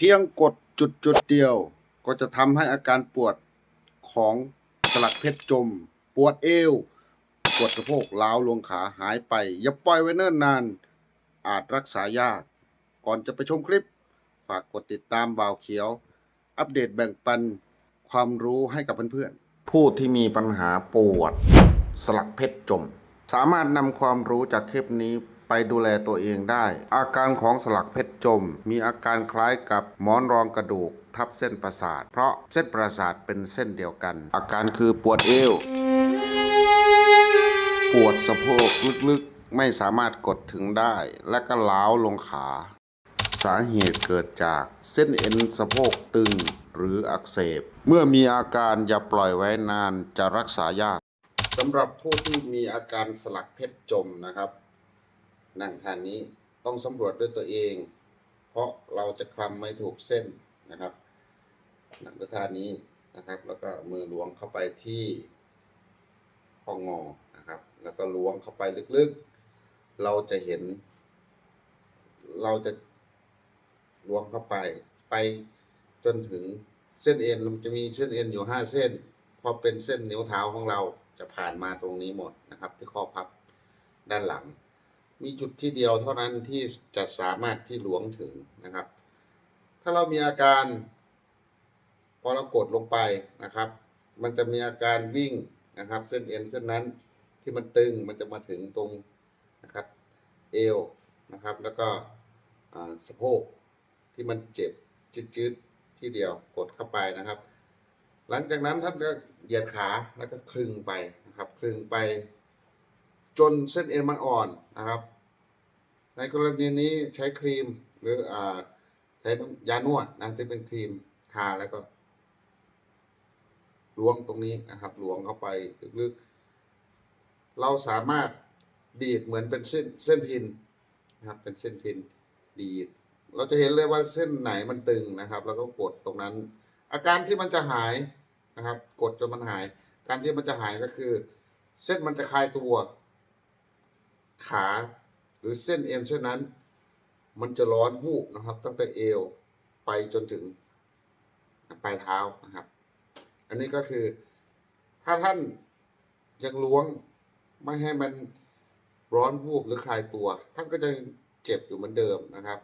เพียงกดจุดจุดเดียว ก็จะทำให้อาการปวดของสลักเพชรจม ปวดเอว ปวดสะโพกล้าวลงขาหายไป อย่าปล่อยไว้เนิ่นนาน อาจรักษายาก ก่อนจะไปชมคลิป ฝากกดติดตามบ่าวเขียว อัปเดตแบ่งปันความรู้ให้กับเพื่อนๆ ผู้ที่มีปัญหาปวดสลักเพชรจม สามารถนำความรู้จากคลิปนี้ ไปดูแลตัวเองได้ อาการของสลักเพชรจม มีอาการคล้ายกับหมอนรองกระดูก ทับเส้นประสาท เพราะเส้นประสาทเป็นเส้นเดียวกัน อาการคือปวดเอว ปวดสะโพกลึกๆ ไม่สามารถกดถึงได้ และก็ล้าวลงขา สาเหตุเกิดจากเส้นเอ็นสะโพกตึงหรืออักเสบ เมื่อมีอาการอย่าปล่อยไว้นานจะรักษายากสำหรับผู้ที่มีอาการสลักเพชรจมนะครับ นั่งทานนี้ต้องสำรวจด้วยตัวเอง เพราะเราจะคลำไม่ถูกเส้นนะครับ นั่งด้วยท่านี้นะครับ แล้วก็มือล้วงเข้าไปที่ข้องอนะครับ แล้วก็ล้วงเข้าไปลึกๆ เราจะเห็น เราจะล้วงเข้าไปไปจนถึงเส้นเอ็นมันจะมีเส้นเอ็นอยู่ห้าเส้น พอเป็นเส้นนิ้วเท้าของเราจะผ่านมาตรงนี้หมดนะครับ ที่ข้อพับด้านหลัง มีจุดที่เดียวเท่านั้นที่จะสามารถที่หลวงถึงนะครับ ถ้าเรามีอาการ พอเรากดลงไปนะครับ มันจะมีอาการวิ่งนะครับ เส้นเอ็นเส้นนั้นที่มันตึงมันจะมาถึงตรงนะครับ เอวนะครับ แล้วก็สะโพกที่มันเจ็บจืดๆที่เดียวกดเข้าไปนะครับ หลังจากนั้นท่านก็เหยียดขาแล้วก็คลึงไปนะครับ คลึงไป จนเส้นเอ็นมันอ่อนนะครับ ในกรณีนี้ใช้ครีมหรืออ่าใช้ยานวดนะที่เป็นครีมทาแล้วก็ล้วงตรงนี้นะครับล้วงเข้าไปลึกๆเราสามารถดีดเหมือนเป็นเส้นเส้นพินนะครับเป็นเส้นพินดีด เราจะเห็นเลยว่าเส้นไหนมันตึงนะครับ แล้วก็กดตรงนั้น อาการที่มันจะหายนะครับ กดจนมันหาย การที่มันจะหายก็คือ เส้นมันจะคลายตัว ขาหรือเส้นเอ็นเส้นนั้น มันจะร้อนวูบนะครับ ตั้งแต่เอวไปจนถึงปลายเท้านะครับ อันนี้ก็คือถ้าท่านยังล้วงไม่ให้มันร้อนวูบหรือคลายตัว ท่านก็จะเจ็บอยู่เหมือนเดิมนะครับ